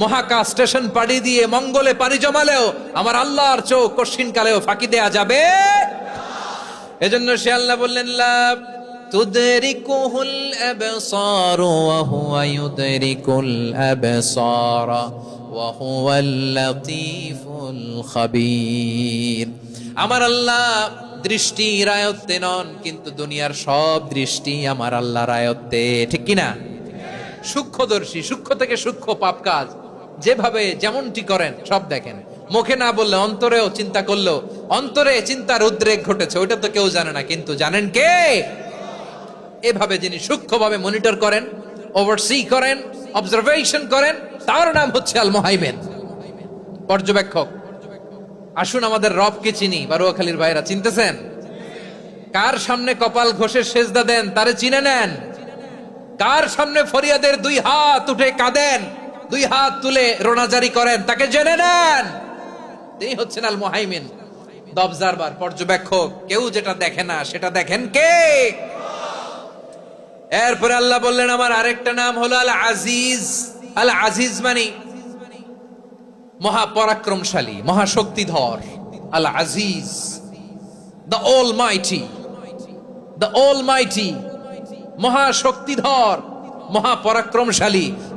মহাকাশ স্টেশন পাড়ি দিয়ে মঙ্গলে পানি জমালেও আমার আল্লাহর চোখ কশিন কালেও ফাঁকি দেয়া যাবে। এজন্য সে আল্লাহ বললেন লাভ আমার আল্লাহ দৃষ্টি রায়ত্তে নন, কিন্তু দুনিয়ার সব দৃষ্টি আমার আল্লাহ রায়ত্তে, ঠিক কিনা? সূক্ষ্মদর্শী, সূক্ষ্ম থেকে সূক্ষ্ম পাপ কাজ। যেভাবে যেমনটি করেন, সব দেখেন। মুখে না বললে অন্তরেও চিন্তা করল, অন্তরে চিন্তার উদ্রেক ঘটেছে, ওইটা তো কেউ জানে না, কিন্তু জানেন কে? এভাবে যিনি সূক্ষ্মভাবে মনিটর করেন ওভারসি করেন অবজারভেশন করেন, তার নাম হচ্ছে আল মোহাইমেন পর্যবেক্ষক, আসুন আমাদের রবকে চিনি, বারুয়াখালীর ভাইরা, চিনতেছেন? কার সামনে কপাল ঘষে সেজদা দেন, তারে চিনে নেন। কার সামনে ফরিয়াদের দুই হাত উঠে কাঁদেন? দুই হাত তুলে রোনাজারি করেন, তাকে জেনে নেন। তিনি হচ্ছেন আল মোহাইমিন পর্যবেক্ষক, কেউ যেটা দেখে না, সেটা দেখেন কে? এরপরে আল্লাহ বললেন, আমার আরেকটা নাম হলো আল আজিজ আল আজিজ মানে মহাপরাক্রমশালী, মহাশক্তিধর। আল আজিজ the almighty the almighty মহাশক্তিধর, মহাপরাক্রমশালী।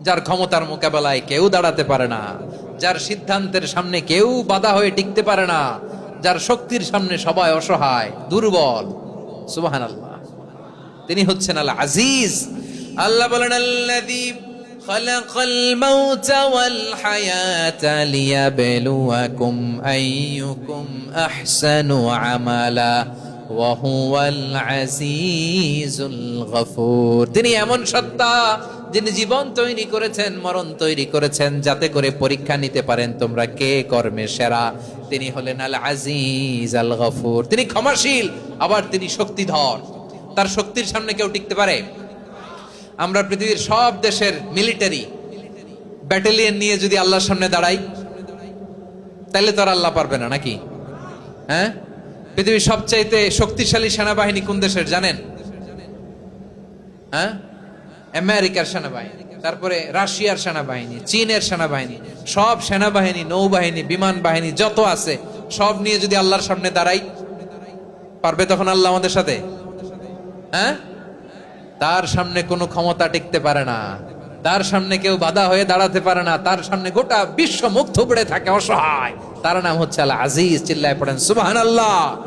যার ক্ষমতার মোকাবেলায় কেউ দাঁড়াতে পারে না যার সিদ্ধান্তের সামনে কেউ বাধা হয়ে টিকতে পারে না যার শক্তির সামনে সবাই অসহায় দুর্বল সুবাহান আল্লাহ তিনি হচ্ছেন আল আজিজ আল্লাহ বলেন আল্লাযী خلق الموت والحياة ليبلوكم أيكم أحسن عملا وهو العزيز الغفور তিনি এমন সত্তা যিনি জীবন তৈরি করেছেন, মরণ তৈরি করেছেন, যাতে করে পরীক্ষা নিতে পারেন তোমরা কে কর্মে সেরা? তিনি হলেন আল আজিজ আল গফুর তিনি ক্ষমাশীল, আবার তিনি শক্তিধর। তার শক্তির সামনে কেউ টিকতে পারে? আমরা পৃথিবীর সব দেশের মিলিটারি ব্যাটালিয়ন নিয়ে যদি আল্লাহর সামনে দাঁড়াই, তাহলে তো আর আল্লাহ পারবে না, নাকি? হ্যাঁ? পৃথিবীর সবচাইতে শক্তিশালী সেনাবাহিনী কোন দেশের জানেন? হ্যাঁ? আমেরিকার সেনাবাহিনী, তারপরে রাশিয়ার সেনাবাহিনী, চীনের সেনাবাহিনী, সব সেনাবাহিনী, নৌবাহিনী, বিমান বাহিনী, যত আছে, সব নিয়ে যদি আল্লাহর সামনে দাঁড়াই, পারবে তখন আল্লাহ আমাদের সাথে? হ্যাঁ? তার সামনে কোনো ক্ষমতা টিকতে পারে না। তার সামনে কেউ বাধা হয়ে দাঁড়াতে পারে না। তার সামনে গোটা বিশ্ব মুখ থুবড়ে থাকে, অসহায়। তার নাম হচ্ছে আল্লাহ আজিজ চিল্লায় পড়েন সুবাহান আল্লাহ